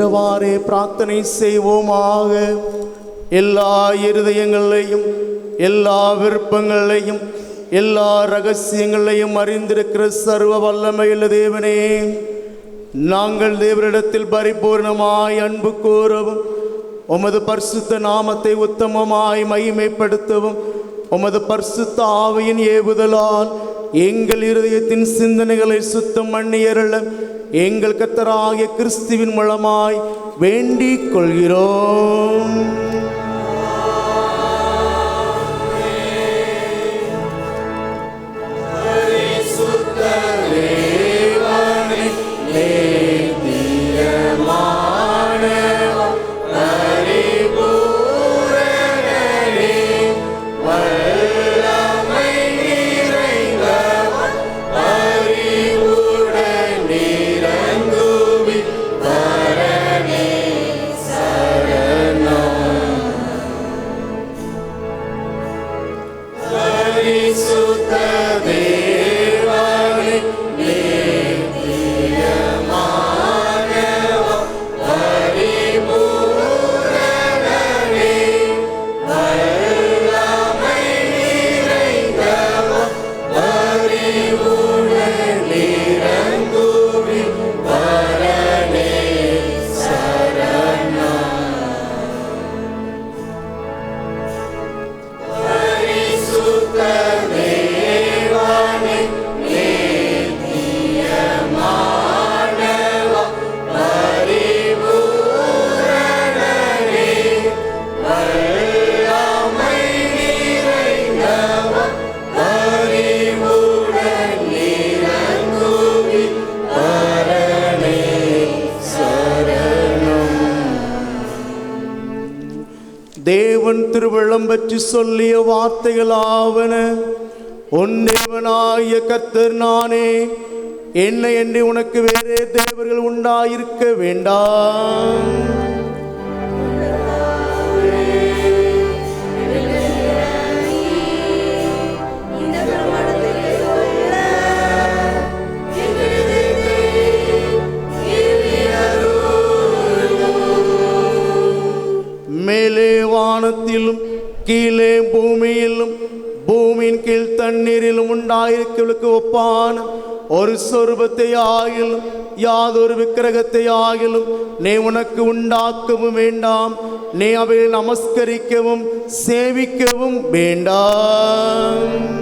என்றவாறே பிரார்த்தனை செய்வோமாக. எல்லா இருதயங்களையும் எல்லா விருப்பங்களையும் எல்லா ரகசியங்களையும் அறிந்திருக்கிற சர்வ வல்லமையுள்ள தேவனே நாங்கள் தேவரிடத்தில் பரிபூர்ணமாய் அன்பு கூறவும் உமது பரிசுத்த நாமத்தை உத்தமமாய் மகிமைப்படுத்தவும் உமது பரிசுத்த ஆவியின் ஏவுதலால் எங்கள் இருதயத்தின் சிந்தனைகளை சுத்தம் மண்ணியருள எங்கள் கத்தராகிய கிறிஸ்துவின் மூலமாய் வேண்டிக் கொள்கிறோம். Cristo teu. தேவன் திருவிழம் பற்றி சொல்லிய வார்த்தைகளாவன உன் தேவனாய கத்தர் நானே. என்னை என்று உனக்கு வேறே தேவர்கள் உண்டாயிருக்க வேண்டாம். வானத்திலும் கீழே பூமியிலும் பூமியின் கீழ் தண்ணீரிலும் உண்டாயிருக்கவளுக்கு ஒப்பான ஒரு சொருபத்தை ஆகிலும் யாதொரு விக்கிரகத்தை ஆகிலும் நீ உனக்கு உண்டாக்கவும் வேண்டாம். நீ அவையில் நமஸ்கரிக்கவும் சேவிக்கவும் வேண்டாம்.